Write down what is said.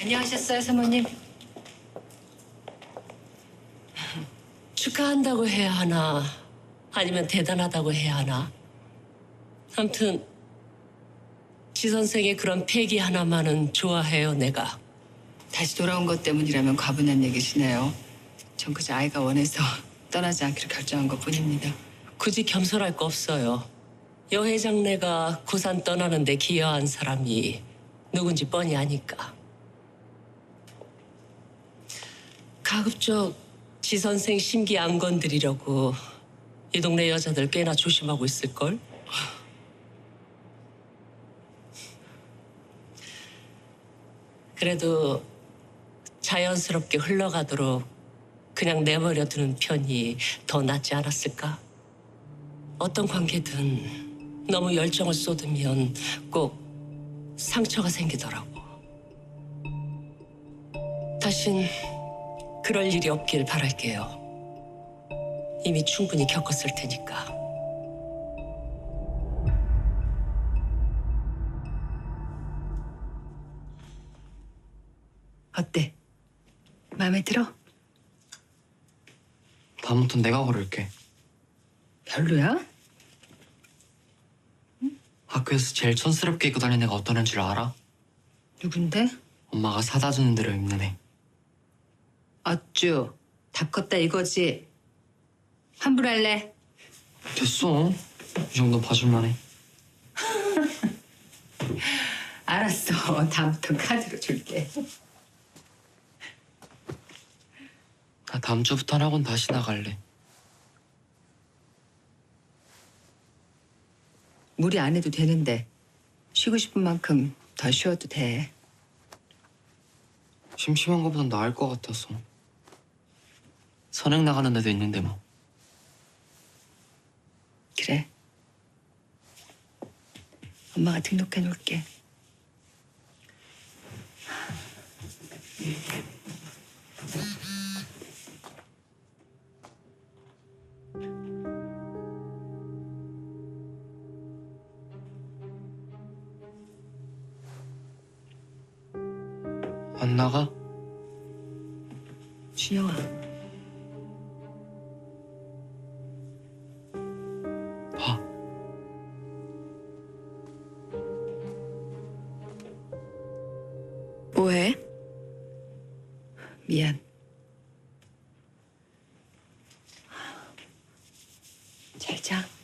안녕하셨어요, 사모님. 축하한다고 해야 하나 아니면 대단하다고 해야 하나 아무튼 지 선생의 그런 패기 하나만은 좋아해요 내가 다시 돌아온 것 때문이라면 과분한 얘기시네요. 전 그저 아이가 원해서 떠나지 않기로 결정한 것 뿐입니다. 굳이 겸손할 거 없어요 여 회장네가 고산 떠나는데 기여한 사람이 누군지 뻔히 아니까 가급적 지 선생 심기 안 건드리려고 이 동네 여자들 꽤나 조심하고 있을걸? 그래도 자연스럽게 흘러가도록 그냥 내버려 두는 편이 더 낫지 않았을까? 어떤 관계든 너무 열정을 쏟으면 꼭 상처가 생기더라고. 다신 그럴 일이 없길 바랄게요. 이미 충분히 겪었을 테니까. 어때? 마음에 들어? 다음부턴 내가 고를게. 별로야? 학교에서 제일 촌스럽게 입고 다니는 애가 어떤 애인 줄 알아? 누군데? 엄마가 사다 주는 대로 입는 애. 어쭈. 다 컸다 이거지. 환불할래? 됐어. 이 정도 봐줄만 해. 알았어. 다음부터 카드로 줄게. 나 다음 주부터는 학원 다시 나갈래. 무리 안 해도 되는데 쉬고 싶은 만큼 더 쉬어도 돼. 심심한 것보단 나을 것 같아서. 선행 나가는 데도 있는데 뭐. 그래. 엄마가 등록해 놓을게. 안 나가? 준영아. 뭐해? 미안. 잘 자.